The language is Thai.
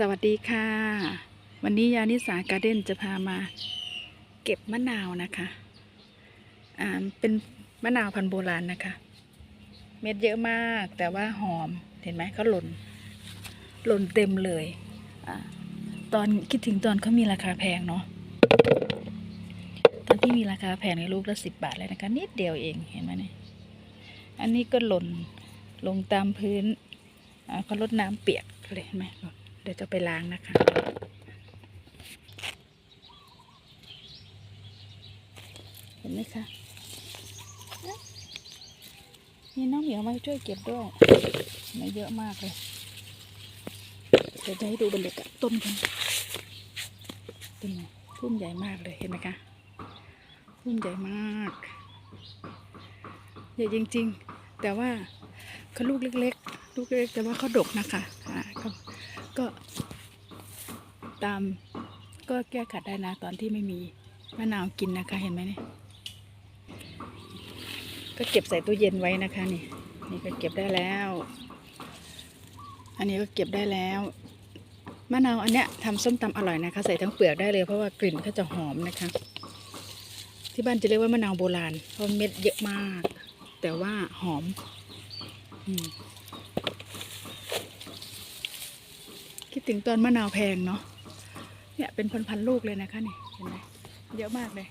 สวัสดีค่ะ วันนี้ยานิสาการ์เด้นจะพามาเก็บมะนาวนะคะอ่าเป็นมะนาวพันธุ์โบราณนะคะ เม็ดเยอะมากแต่ว่าหอมเห็นไหมเขาหล่นหล่นเต็มเลยอาตอนคิดถึงตอนเขามีราคาแพงเนาะตอนที่มีราคาแพงในลูกละสิบบาทเลยนะคะนิดเดียวเองเห็นไหมเนี่ยอันนี้ก็หล่นลงตามพื้นอ่าเขาลดน้ำเปียกเลยเห็นไหมหล่น เดี๋ยวจะไปล้างนะคะ เห็นไหมคะ นี่น้องเหมียวมาช่วยเก็บด้วยมาเยอะมากเลย เดี๋ยวจะให้ดูบรรยากาศต้นกันต้นพุ่มใหญ่มากเลยเห็นไหมคะพุ่มใหญ่มากใหญ่จริง ๆ แต่ว่าเขาลูกเล็ก ๆ ลูกเล็กๆแต่ว่าเขาดกนะคะอ่าก็ ก็ตามก็แก้ขัดได้นะตอนที่ไม่มีมะนาวกินนะคะเห็นไหมเนี่ยก็เก็บใส่ตู้เย็นไว้นะคะนี่นี่ก็เก็บได้แล้ว อันนี้ก็เก็บได้แล้วมะนาวอันเนี้ยทำส้มตำอร่อยนะคะ ใส่ทั้งเปลือกได้เลยเพราะว่ากลิ่นเขาจะหอมนะคะ ที่บ้านจะเรียกว่ามะนาวโบราณเพราะเม็ดเยอะมาก แต่ว่าหอมอม คิดถึงตอนมะนาวแพงเนาะเนี่ยเป็นพันๆลูกเลยนะคะนี่เห็นไหมเยอะมากเลย